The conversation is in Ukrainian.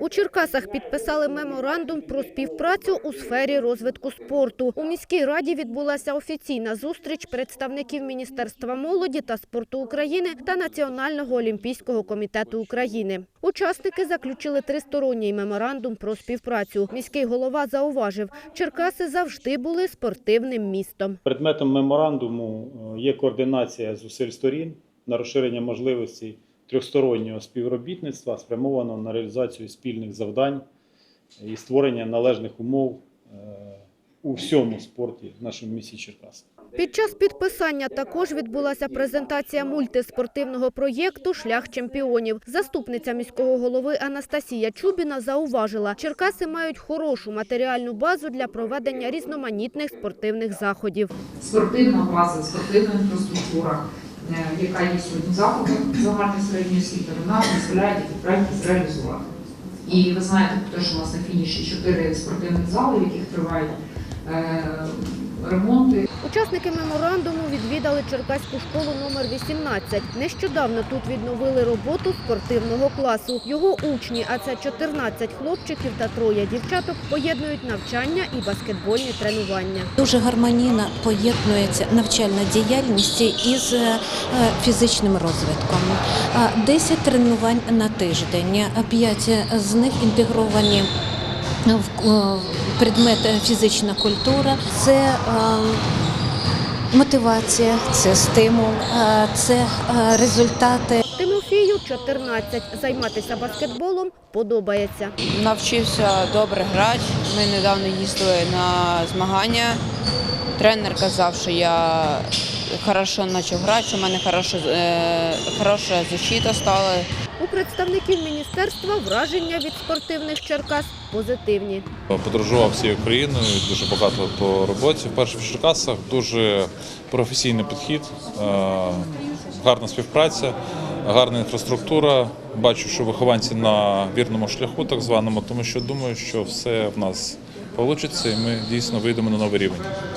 У Черкасах підписали меморандум про співпрацю у сфері розвитку спорту. У міській раді відбулася офіційна зустріч представників Міністерства молоді та спорту України та Національного олімпійського комітету України. Учасники заключили тристоронній меморандум про співпрацю. Міський голова зауважив, Черкаси завжди були спортивним містом. Предметом меморандуму е, є координація зусиль сторін на розширення можливостей трьохстороннього співробітництва, спрямованого на реалізацію спільних завдань і створення належних умов е, у всьому спорті в нашому місті Черкаси. Під час підписання також відбулася презентація мультиспортивного проєкту Шлях чемпіонів. Заступниця міського голови Анастасія Чубіна зауважила, Черкаси мають хорошу матеріальну базу для проведення різноманітних спортивних заходів. спортивна база, спортивна інфраструктура, яка є сьогодні заходом загальної середньої освіти, вона дозволяє такі проекти зреалізувати. І ви знаєте що у нас на фініші чотири спортивних зали, в яких тривають е, ремонти. Учасники меморандуму відвідали Черкаську школу номер 18. Нещодавно тут відновили роботу спортивного класу. Його учні, а це 14 хлопчиків та троє дівчаток, поєднують навчання і баскетбольні тренування. Дуже гармонійно поєднується навчальна діяльність із е, фізичним розвитком. Е, 10 тренувань на тиждень, 5 з них інтегровані в е, предмет фізична культура. Це е, мотивація, це стимул, е, це е, результати. Тимофію 14. Займатися баскетболом подобається. Навчився добре грати. Ми недавно їздили на змагання. Тренер казав, що я хорошо почав грати, що в мене хорошо, е, хороша защита стала. У представників міністерства враження від спортивних Черкас позитивні. Подорожував всією Україною, дуже багато по роботі. Вперше в Черкасах дуже професійний підхід, е, гарна співпраця, гарна інфраструктура. Бачу, що вихованці на вірному шляху, так званому, тому що думаю, що все в нас вийде, і ми дійсно вийдемо на новий рівень.